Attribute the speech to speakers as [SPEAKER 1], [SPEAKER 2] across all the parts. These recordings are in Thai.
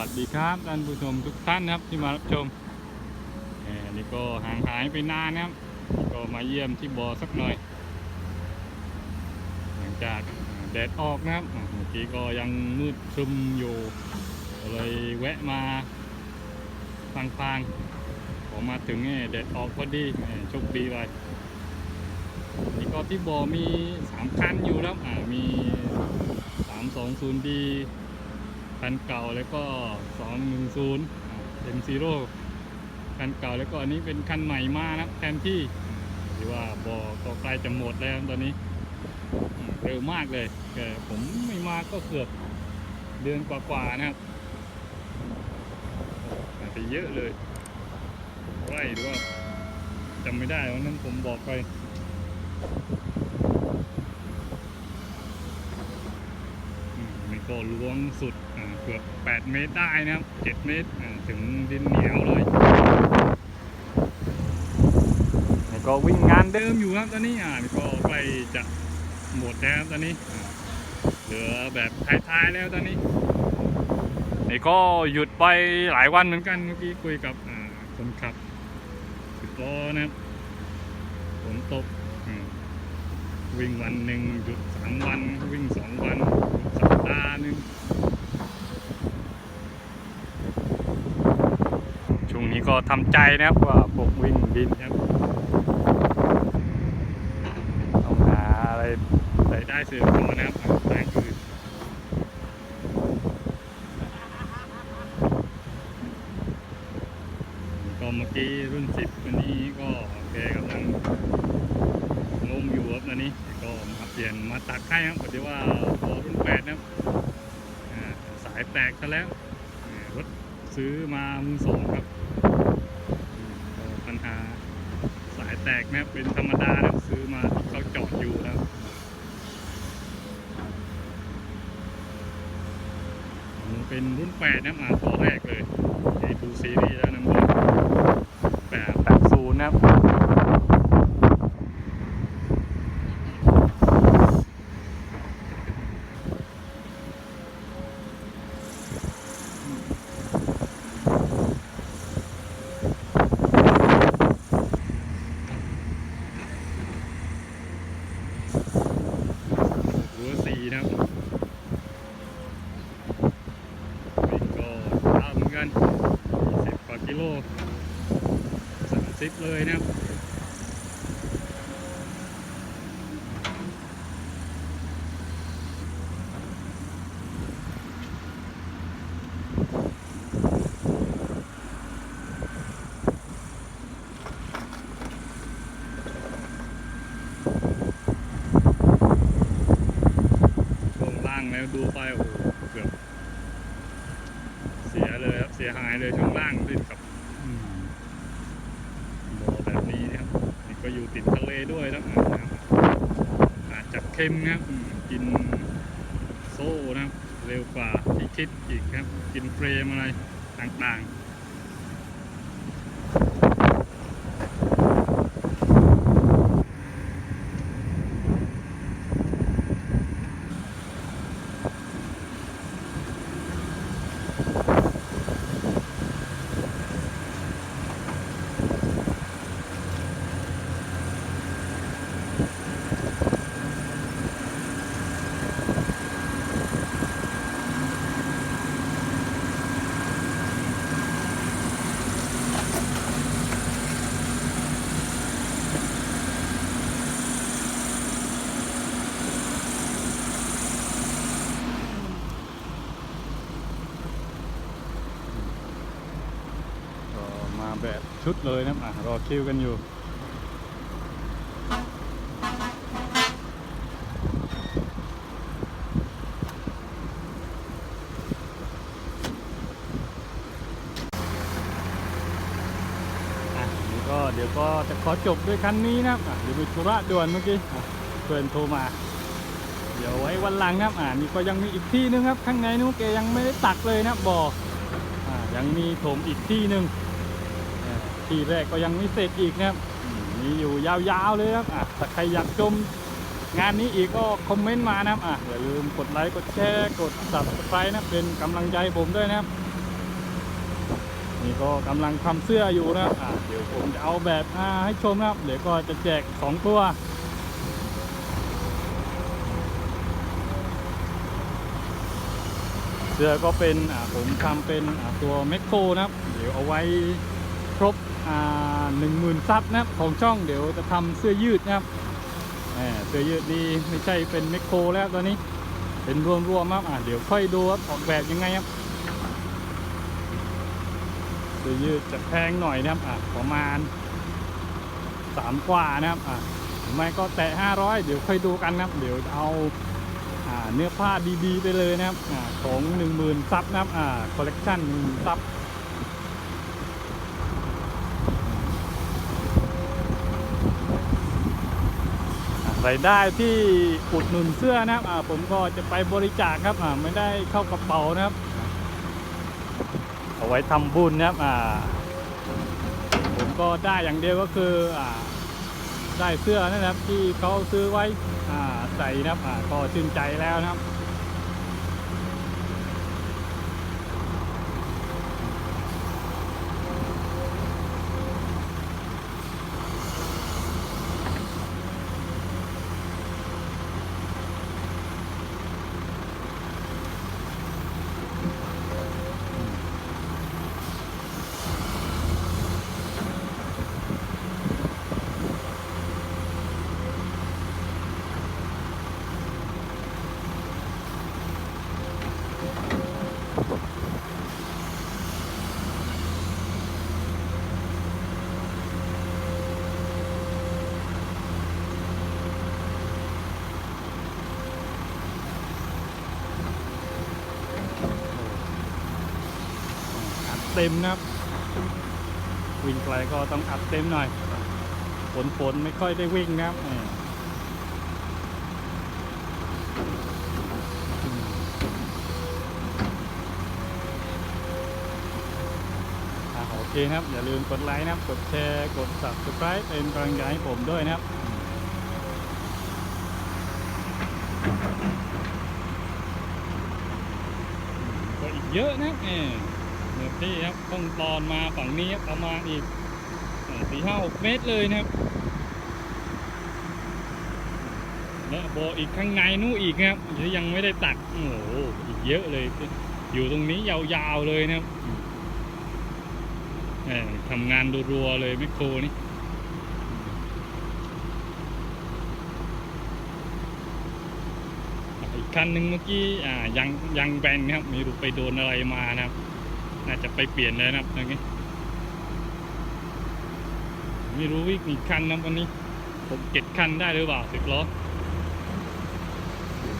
[SPEAKER 1] วัสดีครับท่านผู้ชมทุกท่านนะครับที่มารับชมอ่อนี่ก็ห่างหายไปนานนะครับ ก็มาเยี่ยมที่บ่อสักหน่อย หลังจากแดดออกนะครับเมื่อกี้ก็ยังมืดคึมอยู่ก็เลยแวะมาฟังๆพอมาถึงเนี่ยแดดออกพอดีโชคดีไปนี่ก็ที่บ่อมีสามคันอยู่แล้วอ่ามีสามสองศูนย์ดี คันเก่าแล้วก็สองหนึ่งศูนย์เอ็มซีโร่คันเก่าแล้วก็อันนี้เป็นคันใหม่มานะแทนที่ที่ว่าบ่อก็ใกล้จะหมดแล้วตอนนี้เร็วมากเลยแต่ผมไม่มาก็เกือบเดือนกว่าๆนะครับอาจจะเยอะเลยไร่หรือว่าจำไม่ได้วันนั้นผมบอกไปอืมนี่ ก็ล้วงสุดเกือบ 8 เมตรได้นะครับ 7 เมตรถึงดินเหนียวเลยก็วิ่งงานเดิมอยู่ครับตอนนี้อ่าก็ใกล้จะหมดแล้วตอนนี้ เหลือแบบท้ายๆแล้วตอนนี้นี่ก็หยุดไปหลายวันเหมือนกันเมื่อกี้คุยกับคนขับสิบล้อนะครับฝนตก วิ่งวันหนึ่งหยุดสามวัน วิ่งสองวันหยุดสัปดาห์หนึ่งช่วงนี้ก็ทำใจนะครับว่าพวกวิ่งดินครับต้องหาอะไรรายได้เสริมต่อนะครับแรงอื่นก็เมื่อกี้รุ่นสิบวันนี้ก็แกกำลังงมอยู่ครับตอ นี้ก็มาเปลี่ยนมาตักให้ครับพอดีว่าพอรุ่นแปดนะครับสายแตกซะแล้วรถซื้อมามือสองครับปัญหาสายแตกนะครับเป็นธรรมดานะซื้อมาเขาจอดอยู่นะเป็นรุ่นแปดนะมาตัวแรกเลยไอทูซีรีส์แล้วนะมันแปดแปดศูนย์นะครับหัวสีนะครับ วิ่งก็ยาวเหมือนกันสิบกว่ากิโล สามสิบเลยนะครับช่วงล่างแล้วดูไปโอ้โหเกือบเสียเลยครับ เสียหายเลยช่วงล่างติดกับอืมบ่อแบบนี้นะครับนี่ก็อยู่ติดทะเลด้วยนะอ่าอาจจะเค็มครับ กินโซ่นะครับ เร็วกว่าที่คิดอีกครับ กินเฟรมอะไรต่างๆ ก็มาแบบ ชุดเลยนะครับอะรอคิวกันอยู่อะนี่ก็เดี๋ยวก็จะขอจบด้วยคันนี้นะครับเดี๋ยวมีธุระด่วนเมื่อกี้เพื่อนโทรมา เดี๋ยวไว้วันหลังนะครับอ่านี่ก็ยังมีอีกที่นึงครับ ข้างในนู้นแกยังไม่ได้ตักเลยนะบ่ออ่ายังมีโถมอีกที่หนึ่งอ่า ที่แรกก็ยังไม่เสร็จอีกนะครับมีอยู่ยาวๆเลยครับอะถ้าใครอยากชมงานนี้อีกก็คอมเมนต์มานะครับอะอย่าลืมกดไลค์กดแชร์กด subscribe นะเป็นกำลังใจผมด้วยนะครับนี่ก็กำลังทำเสื้ออยู่นะครับอ่าเดี๋ยวผมจะเอาแบบมาให้ชมนะครับ เดี๋ยวก็จะแจกสองตัวเสื้อก็เป็นอ่าผมทำเป็นตัวแมคโครนะครับ เดี๋ยวเอาไว้ รบหนึ่งหมื่นซับนะครับของช่องเดี๋ยวจะทำเสื้อยืดนะครับเสื้อยืดนี่ไม่ใช่เป็นแมคโครแล้วตอนนี้เป็นรวมๆครับอ่าเดี๋ยวค่อยดูว่าออกแบบยังไงครับเสื้อยืดจะแพงหน่อยนะครับอะประมาณสามกว่านะครับอะไม่ก็แตะ500เดี๋ยวค่อยดูกันนะครับ เดี๋ยวเอาอาเนื้อผ้าดีๆไปเลยนะครับอของ10,000ซับนะครับอ่าคอลเลกชัน10,000ซับ รายได้ที่อุดหนุนเสื้อนะครับอ่าผมก็จะไปบริจาคครับอ่าไม่ได้เข้ากระเป๋านะครับ เอาไว้ทำบุญนะครับอ่าผมก็ได้อย่างเดียวก็คืออ่าได้เสื้อนะครับที่เขาซื้อไว้อ่าใส่นะครับอ่าก็ชื่นใจแล้วนะครับ เต็มนะครับ วิ่งไกลก็ต้องอัดเต็มหน่อยฝนฝนไม่ค่อยได้วิ่งนะครับโอเคครับ อย่าลืมกดไลค์นะครับ กดแชร์ กด subscribe เป็นกำลังใจให้ผมด้วยนะครับก็อีกเยอะนะเออ เนื้อที่ครับต้องตอนมาฝั่งนี้ครับประมาณอีกสี่ห้าหกเมตรเลยนะครับและโบอีกข้างในนู่นอีกนะครับยังไม่ได้ตัดโอ้โหอีกเยอะเลย อยู่ตรงนี้ยาวๆเลยนะครับทำงานรัวๆเลยแมคโครนี่อีกคันหนึ่งเมื่อกี้อ่ายังยังแบนนะครับไมีรู้ไปโดนอะไรมานะครับ น่าจะไปเปลี่ยนเลยนะครับอย่างนี้ไม่รู้อีกกี่คันนะวันนี้ผมเก็ดคันได้หรือเปล่าสิบล้อ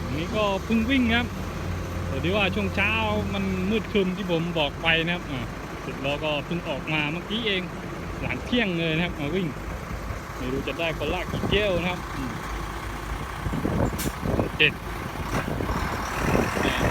[SPEAKER 1] อันนี้ก็เพิ่งวิ่งครับแต่ที่ว่าช่วงเช้ามันมืดครึมที่ผมบอกไปนะครับสิบล้อก็เพิ่งออกมาเมื่อกี้เอง หลังเที่ยงเลยนะครับมาวิ่งไม่รู้จะได้คนละกี่เที่ยวนะครับเจ็ด แล้ว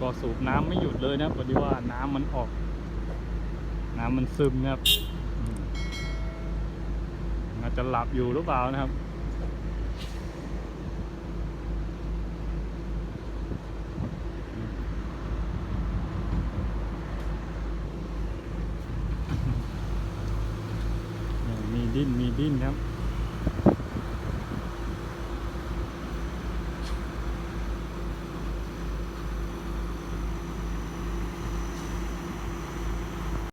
[SPEAKER 1] ก็สูบน้ำไม่หยุดเลยนะพอดีว่าน้ำมันออก น้ำมันซึมนะครับอาจะหลับอยู่หรือเปล่านะครับมมีดิ้นมีดิ้นครับ